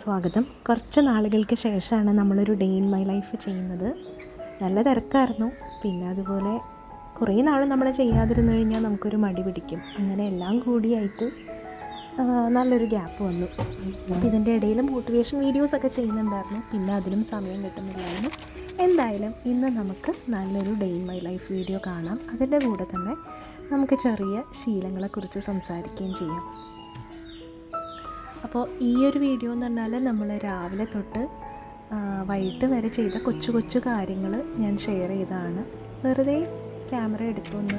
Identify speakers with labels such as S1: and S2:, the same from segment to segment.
S1: സ്വാഗതം. കുറച്ച് നാളുകൾക്ക് ശേഷമാണ് നമ്മളൊരു ഡേ ഇൻ മൈ ലൈഫ് ചെയ്യുന്നത്. നല്ല തിരക്കായിരുന്നു. പിന്നെ അതുപോലെ കുറേ നാൾ നമ്മൾ ചെയ്യാതിരുന്നു കഴിഞ്ഞാൽ നമുക്കൊരു മടി പിടിക്കും. അങ്ങനെ എല്ലാം കൂടിയായിട്ട് നല്ലൊരു ഗ്യാപ്പ് വന്നു. അപ്പോൾ ഇതിന്റെ ഇടയിൽ മോട്ടിവേഷൻ വീഡിയോസൊക്കെ ചെയ്യുന്നുണ്ടായിരുന്നു. പിന്നെ അതിലും സമയം കിട്ടുന്നില്ലായിരുന്നു. എന്തായാലും ഇന്ന് നമുക്ക് നല്ലൊരു day in my life video കാണാം. അതിന്റെ കൂടെ തന്നെ നമുക്ക് ചെറിയ ശീലങ്ങളെക്കുറിച്ച് സംസാരിക്കുകയും ചെയ്യാം. അപ്പോൾ ഈ ഒരു വീഡിയോ എന്ന് പറഞ്ഞാൽ നമ്മൾ രാവിലെ തൊട്ട് വൈകിട്ട് വരെ ചെയ്ത കൊച്ചു കൊച്ചു കാര്യങ്ങൾ ഞാൻ ഷെയർ ചെയ്തതാണ്. വെറുതെ ക്യാമറ എടുത്തൊന്ന്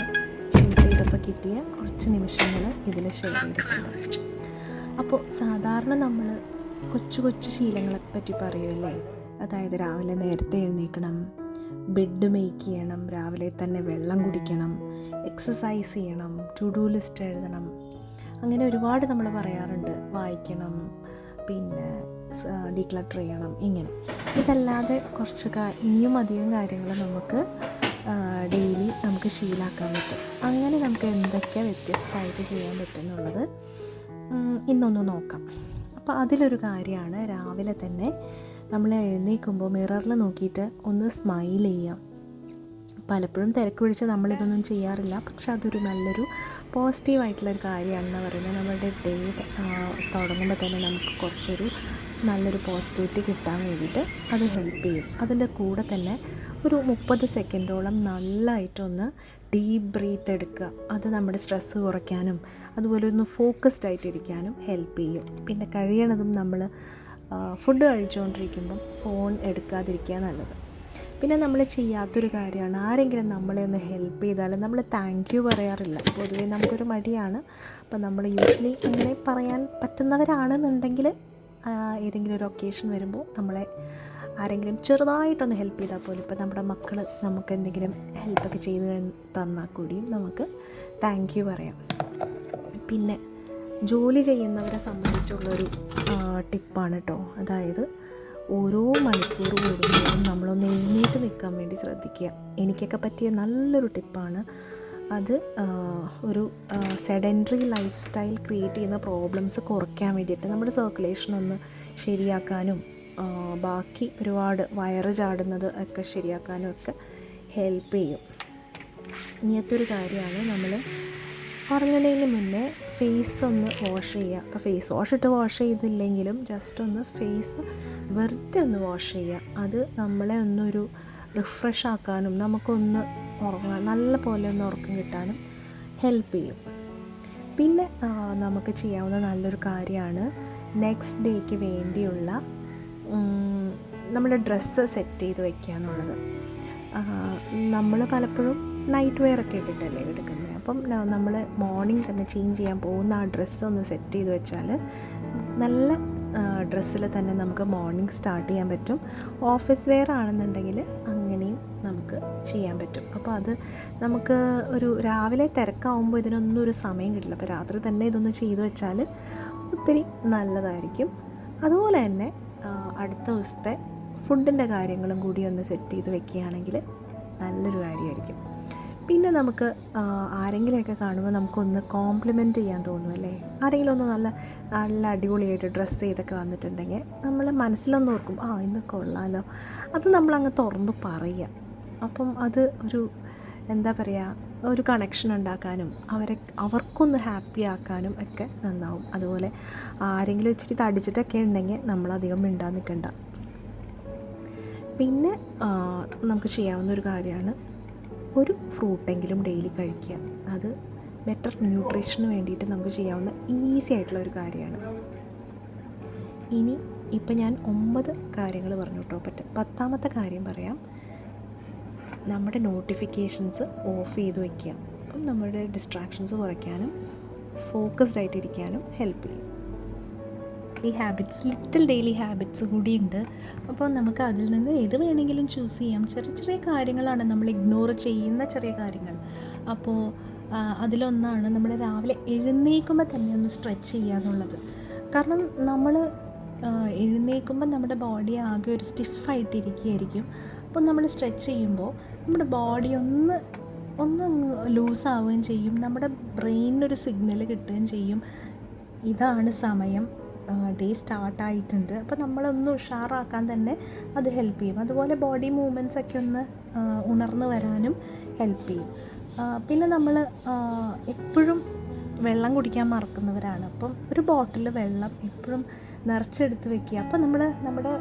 S1: ഷൂട്ട് ചെയ്തപ്പോൾ കിട്ടിയ കുറച്ച് നിമിഷങ്ങൾ ഇതിൽ ഷെയർ ചെയ്തിട്ടുണ്ട്. അപ്പോൾ സാധാരണ നമ്മൾ കൊച്ചു കൊച്ചു ശീലങ്ങളെ പറ്റി പറയുമല്ലേ അതായത് രാവിലെ നേരത്തെ എഴുന്നേൽക്കണം ബെഡ് മേക്ക് ചെയ്യണം രാവിലെ തന്നെ വെള്ളം കുടിക്കണം എക്സസൈസ് ചെയ്യണം ടു ഡു ലിസ്റ്റ് എഴുതണം അങ്ങനെ ഒരുപാട് നമ്മൾ പറയാറുണ്ട്. വായിക്കണം പിന്നെ ഡിക്ലട്ടർ ചെയ്യണം ഇങ്ങനെ. ഇതല്ലാതെ കുറച്ച് ഇനിയും അധികം കാര്യങ്ങൾ നമുക്ക് ഡെയിലി നമുക്ക് ശീലാക്കാൻ പറ്റും. അങ്ങനെ നമുക്ക് എന്തൊക്കെ വ്യത്യസ്തമായിട്ട് ചെയ്യാൻ പറ്റും എന്നുള്ളത് ഇന്നൊന്ന് നോക്കാം. അപ്പോൾ അതിലൊരു കാര്യമാണ് രാവിലെ തന്നെ നമ്മൾ എഴുന്നേൽക്കുമ്പോൾ മിററിൽ നോക്കിയിട്ട് ഒന്ന് സ്മൈൽ ചെയ്യാം. പലപ്പോഴും തിരക്ക് പിടിച്ച് നമ്മളിതൊന്നും ചെയ്യാറില്ല. പക്ഷെ അതൊരു നല്ലൊരു പോസിറ്റീവായിട്ടുള്ളൊരു കാര്യമാണെന്ന് പറയുന്നത് നമ്മുടെ ഡേ തുടങ്ങുമ്പോൾ തന്നെ നമുക്ക് കുറച്ചൊരു നല്ലൊരു പോസിറ്റിവിറ്റി കിട്ടാൻ വേണ്ടിയിട്ട് അത് ഹെൽപ്പ് ചെയ്യും. അതിന്റെ കൂടെ തന്നെ ഒരു മുപ്പത് സെക്കൻഡോളം നല്ലതായിട്ടൊന്ന് ഡീപ്പ് ബ്രീത്ത് എടുക്കുക. അത് നമ്മുടെ സ്ട്രെസ്സ് കുറയ്ക്കാനും അതുപോലെ ഒന്ന് ഫോക്കസ്ഡ് ആയിട്ടിരിക്കാനും ഹെൽപ്പ് ചെയ്യും. പിന്നെ കഴിയണതും നമ്മൾ ഫുഡ് കഴിച്ചുകൊണ്ടിരിക്കുമ്പം ഫോൺ എടുക്കാതിരിക്കുക നല്ലത്. പിന്നെ നമ്മൾ ചെയ്യാത്തൊരു കാര്യമാണ്. ആരെങ്കിലും നമ്മളെ ഒന്ന് ഹെൽപ്പ് ചെയ്താൽ നമ്മൾ താങ്ക് യു പറയാറില്ല. പൊതുവേ നമുക്കൊരു മടിയാണ്. അപ്പം നമ്മൾ യൂഷ്വലി അങ്ങനെ പറയാൻ പറ്റുന്നവരാണെന്നുണ്ടെങ്കിൽ ഏതെങ്കിലും ഒരു ഒക്കേഷൻ വരുമ്പോൾ നമ്മളെ ആരെങ്കിലും ചെറുതായിട്ടൊന്ന് ഹെൽപ്പ് ചെയ്താൽ പോലും ഇപ്പോൾ നമ്മുടെ മക്കൾ നമുക്ക് എന്തെങ്കിലും ഹെൽപ്പൊക്കെ ചെയ്ത് തന്നാൽ കൂടിയും നമുക്ക് താങ്ക് യു പറയാം. പിന്നെ ജോലി ചെയ്യുന്നവരെ സംബന്ധിച്ചുള്ളൊരു ടിപ്പാണ് കേട്ടോ അതായത് ഓരോ മണിക്കൂർ കൂടുമ്പോഴും നമ്മളൊന്ന് എഴുന്നേറ്റ് നിൽക്കാൻ വേണ്ടി ശ്രദ്ധിക്കുക. എനിക്കൊക്കെ പറ്റിയ നല്ലൊരു ടിപ്പാണ് അത് ഒരു സെഡന്ററി ലൈഫ് സ്റ്റൈൽ ക്രിയേറ്റ് ചെയ്യുന്ന പ്രോബ്ലംസ് കുറയ്ക്കാൻ വേണ്ടിയിട്ട് നമ്മുടെ സർക്കുലേഷൻ ഒന്ന് ശരിയാക്കാനും ബാക്കി ഒരുപാട് വയറ് ചാടുന്നത് ഒക്കെ ശരിയാക്കാനും ഒക്കെ ഹെൽപ്പ് ചെയ്യും. ഇങ്ങനത്തെ ഒരു കാര്യമാണ് നമ്മൾ ഉറങ്ങുന്നതിന് മുന്നേ ഫേസ് ഒന്ന് വാഷ് ചെയ്യുക. അപ്പോൾ ഫേസ് വാഷ് ഇട്ട് വാഷ് ചെയ്തില്ലെങ്കിലും ജസ്റ്റ് ഒന്ന് ഫേസ് വെറുതെ ഒന്ന് വാഷ് ചെയ്യുക. അത് നമ്മളെ ഒന്നൊരു റിഫ്രഷ് ആക്കാനും നമുക്കൊന്ന് ഉറങ്ങാൻ നല്ല പോലെ ഒന്ന് ഉറക്കം കിട്ടാനും ഹെൽപ്പ് ചെയ്യും. പിന്നെ നമുക്ക് ചെയ്യാവുന്ന നല്ലൊരു കാര്യമാണ് നെക്സ്റ്റ് ഡേക്ക് വേണ്ടിയുള്ള നമ്മുടെ ഡ്രസ്സ് സെറ്റ് ചെയ്ത് വെക്കുക എന്നുള്ളത്. നമ്മൾ പലപ്പോഴും നൈറ്റ് വെയർ ഒക്കെ ഇട്ടിട്ടല്ലേ എടുക്കുന്നത് അപ്പം നമ്മൾ മോർണിംഗ് തന്നെ ചേഞ്ച് ചെയ്യാൻ പോകുന്ന ആ ഡ്രസ്സ് ഒന്ന് സെറ്റ് ചെയ്ത് വെച്ചാൽ നല്ല ഡ്രസ്സിൽ തന്നെ നമുക്ക് മോർണിംഗ് സ്റ്റാർട്ട് ചെയ്യാൻ പറ്റും. ഓഫീസ് വെയർ ആണെന്നുണ്ടെങ്കിൽ അങ്ങനെയും നമുക്ക് ചെയ്യാൻ പറ്റും. അപ്പോൾ അത് നമുക്ക് ഒരു രാവിലെ തിരക്കാവുമ്പോൾ ഇതിനൊന്നും ഒരു സമയം കിട്ടില്ല. അപ്പോൾ രാത്രി തന്നെ ഇതൊന്ന് ചെയ്തു വെച്ചാൽ ഒത്തിരി നല്ലതായിരിക്കും. അതുപോലെ തന്നെ അടുത്ത ദിവസത്തെ ഫുഡിന്റെ കാര്യങ്ങളും കൂടി ഒന്ന് സെറ്റ് ചെയ്ത് വെക്കുകയാണെങ്കിൽ നല്ലൊരു കാര്യമായിരിക്കും. പിന്നെ നമുക്ക് ആരെങ്കിലുമൊക്കെ കാണുമ്പോൾ നമുക്കൊന്ന് കോംപ്ലിമെന്റ് ചെയ്യാൻ തോന്നും അല്ലേ? ആരെങ്കിലും ഒന്ന് നല്ല നല്ല അടിപൊളിയായിട്ട് ഡ്രസ്സ് ചെയ്തൊക്കെ വന്നിട്ടുണ്ടെങ്കിൽ നമ്മൾ മനസ്സിലൊന്ന് ഓർക്കും ആ ഇന്ന് കൊള്ളാലോ. അത് നമ്മളങ്ങ് തുറന്ന് പറയുക. അപ്പം അത് ഒരു എന്താ പറയുക ഒരു കണക്ഷൻ ഉണ്ടാക്കാനും അവരെ അവർക്കൊന്ന് ഹാപ്പി ആക്കാനും ഒക്കെ നന്നാവും. അതുപോലെ ആരെങ്കിലും ഇച്ചിരി തടിച്ചിട്ടൊക്കെ ഉണ്ടെങ്കിൽ നമ്മളധികം മിണ്ടാൻ നിൽക്കണ്ട. പിന്നെ നമുക്ക് ചെയ്യാവുന്ന ഒരു കാര്യമാണ് ഒരു ഫ്രൂട്ടെങ്കിലും ഡെയിലി കഴിക്കുക. അത് ബെറ്റർ ന്യൂട്രീഷന് വേണ്ടിയിട്ട് നമുക്ക് ചെയ്യാവുന്ന ഈസി ആയിട്ടുള്ള ഒരു കാര്യമാണ്. ഇനി ഇപ്പം ഞാൻ ഒമ്പത് കാര്യങ്ങൾ പറഞ്ഞു കേട്ടോ. പറ്റ പത്താമത്തെ കാര്യം പറയാം. നമ്മുടെ നോട്ടിഫിക്കേഷൻസ് ഓഫ് ചെയ്ത് വയ്ക്കുക അപ്പം നമ്മുടെ ഡിസ്ട്രാക്ഷൻസ് കുറയ്ക്കാനും ഫോക്കസ്ഡ് ആയിട്ടിരിക്കാനും ഹെൽപ്പ് ചെയ്യും. ഈ ഹാബിറ്റ്സ് ലിറ്റിൽ ഡെയിലി ഹാബിറ്റ്സ് കൂടിയുണ്ട്. അപ്പോൾ നമുക്ക് അതിൽ നിന്ന് ഏത് വേണമെങ്കിലും ചൂസ് ചെയ്യാം. ചെറിയ ചെറിയ കാര്യങ്ങളാണ് നമ്മൾ ഇഗ്നോർ ചെയ്യുന്ന ചെറിയ കാര്യങ്ങൾ. അപ്പോൾ അതിലൊന്നാണ് നമ്മൾ രാവിലെ എഴുന്നേൽക്കുമ്പോൾ തന്നെ ഒന്ന് സ്ട്രെച്ച് ചെയ്യുക എന്നുള്ളത്. കാരണം നമ്മൾ എഴുന്നേൽക്കുമ്പോൾ നമ്മുടെ ബോഡി ആകെ ഒരു സ്റ്റിഫായിട്ടിരിക്കുകയായിരിക്കും അപ്പോൾ നമ്മൾ സ്ട്രെച്ച് ചെയ്യുമ്പോൾ നമ്മുടെ ബോഡി ഒന്ന് ഒന്ന് ലൂസ് ആവുകയും ചെയ്യും. നമ്മുടെ ബ്രെയിനിനൊരു സിഗ്നൽ കിട്ടുകയും ചെയ്യും. ഇതാണ് സമയം. ഡേ സ്റ്റാർട്ടായിട്ടുണ്ട് അപ്പോൾ നമ്മളൊന്ന് ഉഷാറാക്കാൻ തന്നെ അത് ഹെൽപ്പ് ചെയ്യും. അതുപോലെ ബോഡി മൂവ്മെന്റ്സ് ഒക്കെ ഒന്ന് ഉണർന്നു വരാനും ഹെൽപ്പ് ചെയ്യും. പിന്നെ നമ്മൾ എപ്പോഴും വെള്ളം കുടിക്കാൻ മറക്കുന്നവരാണ്. അപ്പം ഒരു ബോട്ടിൽ വെള്ളം എപ്പോഴും നിറച്ചെടുത്ത് വെക്കുക. അപ്പോൾ നമ്മൾ നമ്മുടെ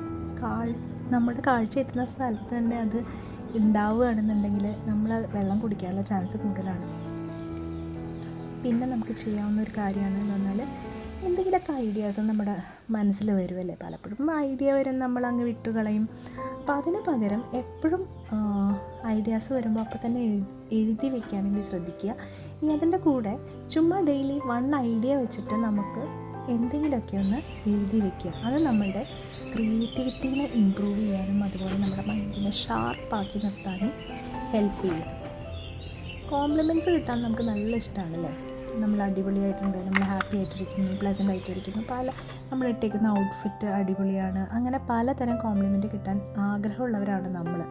S1: കാൾ നമ്മുടെ കാഴ്ച എത്തുന്ന സ്ഥലത്ത് തന്നെ അത് ഉണ്ടാവുകയാണെന്നുണ്ടെങ്കിൽ നമ്മൾ വെള്ളം കുടിക്കാനുള്ള ചാൻസ് കൂടുതലാണ്. പിന്നെ നമുക്ക് ചെയ്യാവുന്ന ഒരു കാര്യമാണ് എന്ന് പറഞ്ഞാൽ എന്തെങ്കിലുമൊക്കെ ഐഡിയാസ് നമ്മുടെ മനസ്സിൽ വരുമല്ലേ പലപ്പോഴും ഐഡിയ വരും നമ്മൾ അങ്ങ് വിട്ടുകളയും. അപ്പോൾ അതിന് പകരം എപ്പോഴും ഐഡിയാസ് വരുമ്പോൾ അപ്പോൾ തന്നെ എഴു- എഴുതി വയ്ക്കാൻ വേണ്ടി ശ്രദ്ധിക്കുക. ഇനി അതിന്റെ കൂടെ ചുമ്മാ ഡെയിലി വൺ ഐഡിയ വെച്ചിട്ട് നമുക്ക് എന്തെങ്കിലുമൊക്കെ ഒന്ന് എഴുതി വയ്ക്കുക അത് നമ്മളുടെ ക്രിയേറ്റിവിറ്റീനെ ഇമ്പ്രൂവ് ചെയ്യാനും അതുപോലെ നമ്മുടെ മൈൻഡിനെ ഷാർപ്പാക്കി നിർത്താനും ഹെൽപ്പ് ചെയ്യും. കോംപ്ലിമെന്റ്സ് കിട്ടാൻ നമുക്ക് നല്ല ഇഷ്ടമാണല്ലേ നമ്മൾ അടിപൊളിയായിട്ടുണ്ട് നമ്മൾ ഹാപ്പി ആയിട്ടിരിക്കുന്നു പ്ലസന്റ് ആയിട്ടിരിക്കുന്നു. പല നമ്മൾ ഇട്ടേക്കുന്ന ഔട്ട്ഫിറ്റ് അടിപൊളിയാണ്. അങ്ങനെ പലതരം കോംപ്ലിമെന്റ് കിട്ടാൻ ആഗ്രഹമുള്ളവരാണ് നമ്മൾ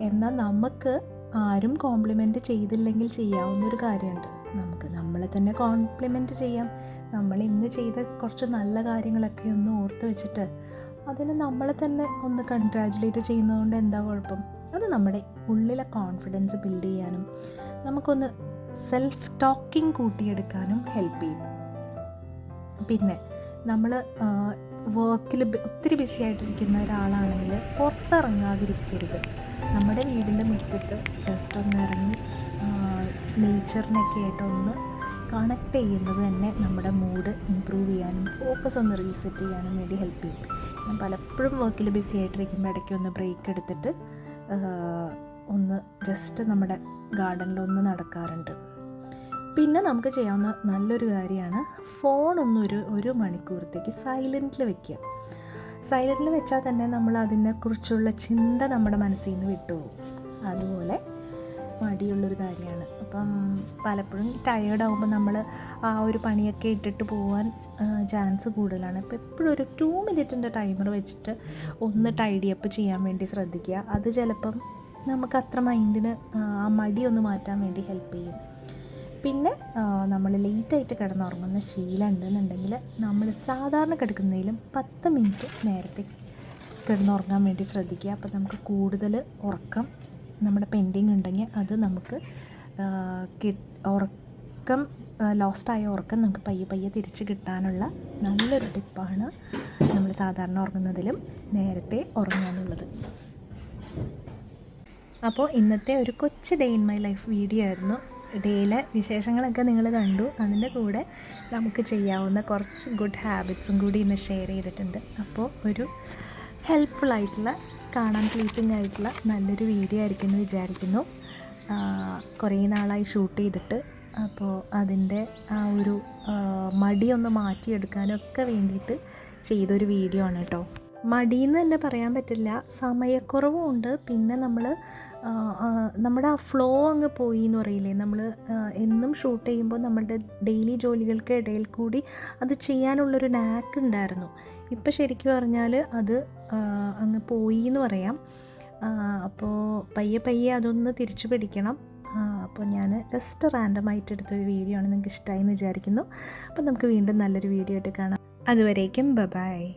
S1: എന്നാൽ നമുക്ക് ആരും കോംപ്ലിമെന്റ് ചെയ്തില്ലെങ്കിൽ ചെയ്യാവുന്ന ഒരു കാര്യമുണ്ട്. നമുക്ക് നമ്മളെ തന്നെ കോംപ്ലിമെന്റ് ചെയ്യാം. നമ്മൾ ഇന്ന് ചെയ്ത കുറച്ച് നല്ല കാര്യങ്ങളൊക്കെ ഒന്ന് ഓർത്ത് വെച്ചിട്ട് അതിന് നമ്മളെ തന്നെ ഒന്ന് കൺഗ്രാജുലേറ്റ് ചെയ്യുന്നതുകൊണ്ട് എന്താ കുഴപ്പം? അത് നമ്മുടെ ഉള്ളിലെ കോൺഫിഡൻസ് ബിൽഡ് ചെയ്യാനും നമുക്കൊന്ന് സെൽഫ് ടോക്കിംഗ് കൂട്ടിയെടുക്കാനും ഹെൽപ്പ് ചെയ്യും. പിന്നെ നമ്മൾ വർക്കിൽ ഒത്തിരി ബിസി ആയിട്ടിരിക്കുന്ന ഒരാളാണെങ്കിൽ പുറത്തിറങ്ങാതിരിക്കരുത്. നമ്മുടെ വീടിന്റെ മുറ്റത്ത് ജസ്റ്റ് ഒന്ന് ഇറങ്ങി നേച്ചറിനൊക്കെ ആയിട്ടൊന്ന് കണക്ട് ചെയ്യുന്നത് തന്നെ നമ്മുടെ മൂഡ് ഇമ്പ്രൂവ് ചെയ്യാനും ഫോക്കസ് ഒന്ന് റീസെറ്റ് ചെയ്യാനും വേണ്ടി ഹെൽപ്പ് ചെയ്യും. ഞാൻ പലപ്പോഴും വർക്കിൽ ബിസി ആയിട്ടിരിക്കുമ്പോൾ ഇടയ്ക്ക് ഒന്ന് ബ്രേക്ക് എടുത്തിട്ട് ഒന്ന് ജസ്റ്റ് നമ്മുടെ ഗാർഡനിലൊന്ന് നടക്കാറുണ്ട്. പിന്നെ നമുക്ക് ചെയ്യാവുന്ന നല്ലൊരു കാര്യമാണ് ഫോണൊന്ന് ഒരു ഒരു മണിക്കൂറത്തേക്ക് സൈലന്റിൽ വെക്കുക. സൈലന്റിൽ വെച്ചാൽ തന്നെ നമ്മൾ അതിനെക്കുറിച്ചുള്ള ചിന്ത നമ്മുടെ മനസ്സിൽ നിന്ന് വിട്ടുപോകും. അതുപോലെ മടിയുള്ളൊരു കാര്യമാണ്. അപ്പം പലപ്പോഴും ടയേർഡ് ആകുമ്പോൾ നമ്മൾ ആ ഒരു പണിയൊക്കെ ഇട്ടിട്ട് പോകാൻ ചാൻസ് കൂടുതലാണ്. അപ്പോൾ എപ്പോഴും ഒരു ടു മിനിറ്റിന്റെ ടൈമർ വെച്ചിട്ട് ഒന്ന് ടൈഡി അപ്പ് ചെയ്യാൻ വേണ്ടി ശ്രദ്ധിക്കുക. അത് ചിലപ്പം നമുക്ക് അത്ര മൈൻഡിന് ആ മടി ഒന്ന് മാറ്റാൻ വേണ്ടി ഹെൽപ്പ് ചെയ്യും. പിന്നെ നമ്മൾ ലേറ്റായിട്ട് കിടന്നുറങ്ങുന്ന ശീലം ഉണ്ടെന്നുണ്ടെങ്കിൽ നമ്മൾ സാധാരണ കിടക്കുന്നതിലും പത്ത് മിനിറ്റ് നേരത്തെ കിടന്നുറങ്ങാൻ വേണ്ടി ശ്രദ്ധിക്കുക. അപ്പോൾ നമുക്ക് കൂടുതൽ ഉറക്കം നമ്മുടെ പെൻഡിങ് ഉണ്ടെങ്കിൽ അത് നമുക്ക് ഉറക്കം ലോസ്റ്റായ ഉറക്കം നമുക്ക് പയ്യെ പയ്യെ തിരിച്ച് കിട്ടാനുള്ള നല്ലൊരു ടിപ്പാണ് നമ്മൾ സാധാരണ ഉറങ്ങുന്നതിലും നേരത്തെ ഉറങ്ങാനുള്ളത് അപ്പോൾ ഇന്നത്തെ ഒരു കൊച്ച് day in my life video ആയിരുന്നു. ഡേയിലെ വിശേഷങ്ങളൊക്കെ നിങ്ങൾ കണ്ടു. അതിന്റെ കൂടെ നമുക്ക് ചെയ്യാവുന്ന കുറച്ച് ഗുഡ് ഹാബിറ്റ്സും കൂടി ഇന്ന് ഷെയർ ചെയ്തിട്ടുണ്ട്. അപ്പോൾ ഒരു ഹെൽപ്ഫുൾ ആയിട്ടുള്ള കാണാൻ പ്ലീസിങ് ആയിട്ടുള്ള നല്ലൊരു വീഡിയോ ആയിരിക്കും എന്ന് വിചാരിക്കുന്നു. കുറേ നാളായി ഷൂട്ട് ചെയ്തിട്ട്. അപ്പോൾ അതിന്റെ ആ ഒരു മടിയൊന്ന് മാറ്റിയെടുക്കാനൊക്കെ വേണ്ടിയിട്ട് ചെയ്തൊരു വീഡിയോ ആണ് കേട്ടോ. മടിയെന്ന് തന്നെ പറയാൻ പറ്റില്ല. സമയക്കുറവും ഉണ്ട്. പിന്നെ നമ്മൾ നമ്മുടെ ആ ഫ്ലോ അങ്ങ് പോയി എന്ന് പറയില്ലേ നമ്മൾ എന്നും ഷൂട്ട് ചെയ്യുമ്പോൾ നമ്മളുടെ ഡെയിലി ജോലികൾക്ക് ഇടയിൽ കൂടി അത് ചെയ്യാനുള്ളൊരു നാക്ക് ഉണ്ടായിരുന്നു. ഇപ്പം ശരിക്കും പറഞ്ഞാൽ അത് അങ്ങ് പോയി എന്ന് പറയാം അപ്പോൾ പയ്യെ പയ്യെ അതൊന്ന് തിരിച്ചു പിടിക്കണം. അപ്പോൾ ഞാൻ ജസ്റ്റ് റാൻഡമായിട്ട് എടുത്തൊരു വീഡിയോ ആണ് നിങ്ങൾക്ക് ഇഷ്ടമായി എന്ന് വിചാരിക്കുന്നു. അപ്പോൾ നമുക്ക് വീണ്ടും നല്ലൊരു വീഡിയോ ആയിട്ട് കാണാം. അതുവരേക്കും ബബായ്